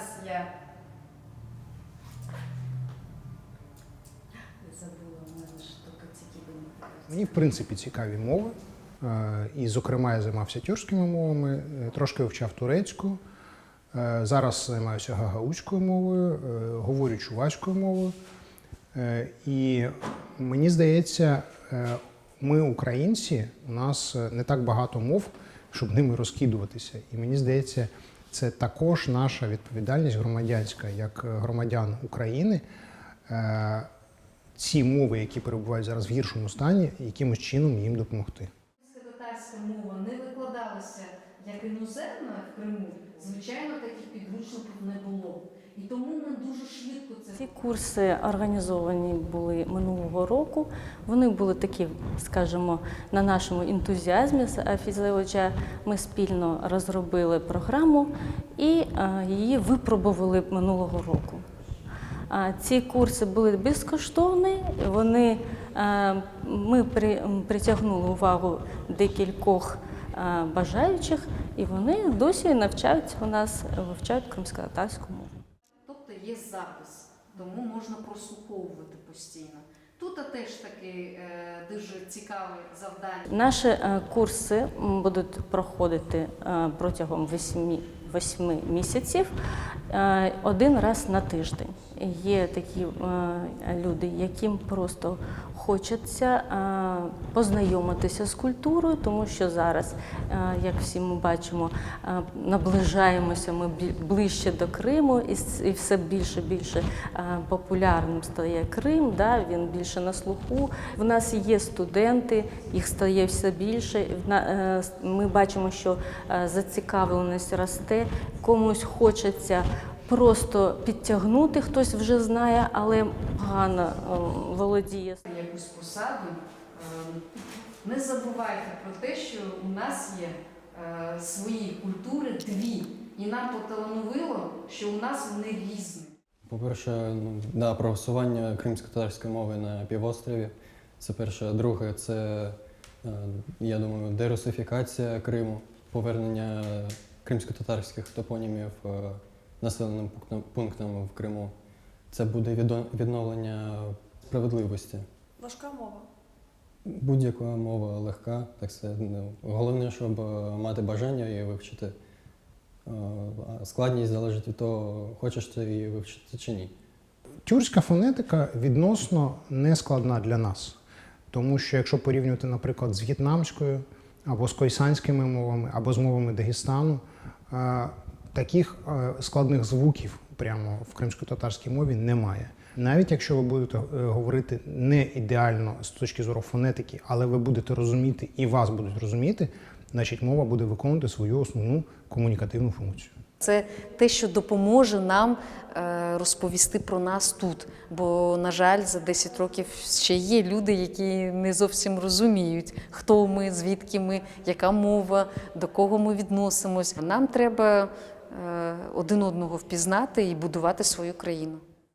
зараз я забула в мене ж тільки цікаві. Мені, в принципі, цікаві мови. Е, і, зокрема, я займався тюркськими мовами, е, трошки вивчав турецьку. Е, зараз займаюся гагаузькою мовою, говорю чувацькою мовою. І мені здається, ми, українці, у нас не так багато мов, щоб ними розкидуватися. І мені здається, це також наша відповідальність громадянська, як е, громадян України. е, Ці мови, які перебувають зараз в гіршому стані, якимось чином їм допомогти. Татарська мова не викладалася як іноземна в Криму, звичайно, таких підручників не було. І тому ми дуже швидко це Ці курси організовані були минулого року. Вони були такі, скажімо, на нашому ентузіазмі з фізіологія. Ми спільно розробили програму і е, її випробували минулого року. Ці курси були безкоштовні. Вони е, ми при- притягнули увагу декількох е, бажаючих, і вони досі навчаються у нас, вивчають кримськотатарську мову. Є запис, тому можна прослуховувати постійно. Тут теж таке е, дуже цікаве завдання. Наші е, курси будуть проходити е, протягом 8, 8 місяців один раз на тиждень. Є такі люди, яким просто хочеться е, познайомитися з культурою, тому що зараз, е, як всі ми бачимо, е, наближаємося ми ближче до Криму, і все більше більше популярним стає Крим. Да, він більше на слуху. В нас є студенти, їх стає все більше. Ми бачимо, що зацікавленість росте, комусь хочеться. Просто підтягнути, хтось вже знає, але погано е, володіє. Якусь посаду. е, Не забувайте про те, що у нас є е, свої культури дві, і нам поталановило, що у нас вони різні. По-перше, ну, да, просування кримсько-татарської мови на півострові. Це перше. Друге, це, я думаю, дерусифікація Криму, повернення кримсько-татарських топонімів населеним пунктам- пунктам в Криму. Це буде відновлення справедливості. Важка мова. Будь-яка мова легка, так це ну, головне, щоб е, мати бажання її вивчити. Е, складність залежить від того, хочеш ти її вивчити чи ні. Тюркська фонетика відносно не складна для нас, тому що якщо порівнювати, наприклад, з в'єтнамською або з койсанськими мовами, або з мовами Дагестану, е, таких е, складних звуків прямо в кримсько-татарській мові немає. Навіть якщо ви будете е, говорити не ідеально з точки зору фонетики, але ви будете розуміти і вас будуть розуміти, значить мова буде виконувати свою основну комунікативну функцію. Це те, що допоможе нам е, розповісти про нас тут. Бо, на жаль, за 10 років ще є люди, які не зовсім розуміють, хто ми, звідки ми, яка мова, до кого ми відносимось. Нам треба один одного впізнати і будувати свою країну.